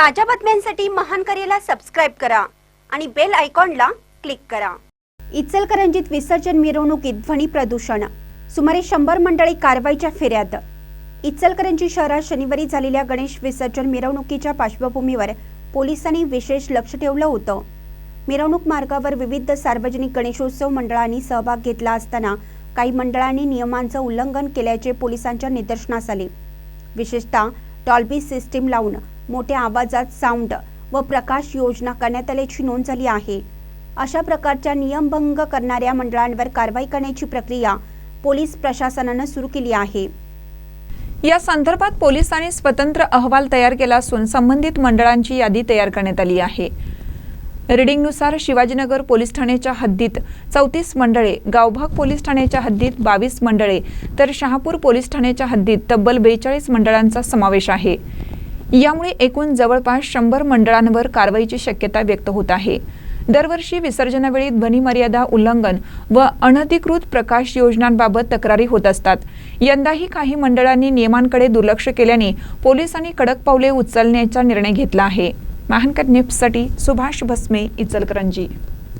ताज्या बातम्यांसाठी महान करेला सबस्क्राईब करा आणि बेल आयकॉनला क्लिक करा. इचलकरंजीत विसर्जन मिरवणुकीत ध्वनी प्रदूषण. सुमारे शंभर मंडळी कारवाईच्या फेऱ्यात. इचलकरंजी शहरात शनिवारी झालेल्या गणेश विसर्जन मिरवणुकीच्या पार्श्वभूमीवर पोलिसांनी विशेष लक्ष ठेवलं होतं. मिरवणूक मार्गावर विविध सार्वजनिक गणेशोत्सव मंडळांनी सहभाग घेतला असताना काही मंडळांनी नियमांचं उल्लंघन केल्याचे पोलिसांच्या निदर्शनास आले. विशेषतः टॉल्बी सिस्टीम लावून मोठ्या आवाजात साऊंड व प्रकाश योजना करण्यात आल्याची नोंद झाली आहे. अशा प्रकारच्या नियमभंग करणाऱ्या मंडळांवर कारवाई करण्याची प्रक्रिया पोलीस प्रशासनानं सुरू केली आहे. या संदर्भात पोलिसांनी स्वतंत्र अहवाल तयार केला असून संबंधित मंडळांची यादी तयार करण्यात आली आहे. रिडिंगनुसार शिवाजीनगर पोलीस ठाण्याच्या हद्दीत चौतीस मंडळे गावभाग पोलीस ठाण्याच्या हद्दीत बावीस मंडळे तर शहापूर पोलीस ठाण्याच्या हद्दीत तब्बल बेचाळीस मंडळांचा समावेश आहे. यामुळे एकूण जवळपास शंभर मंडळांवर कारवाईची शक्यता व्यक्त होत आहे. दरवर्षी विसर्जनावेळी ध्वनीमर्यादा उल्लंघन व अनधिकृत प्रकाश योजनांबाबत तक्रारी होत असतात. यंदाही काही मंडळांनी नियमांकडे दुर्लक्ष केल्याने पोलिसांनी कडक पावले उचलण्याचा निर्णय घेतला आहे. महानकर न्यूजसाठी सुभाष भस्मे इचलकरंजी.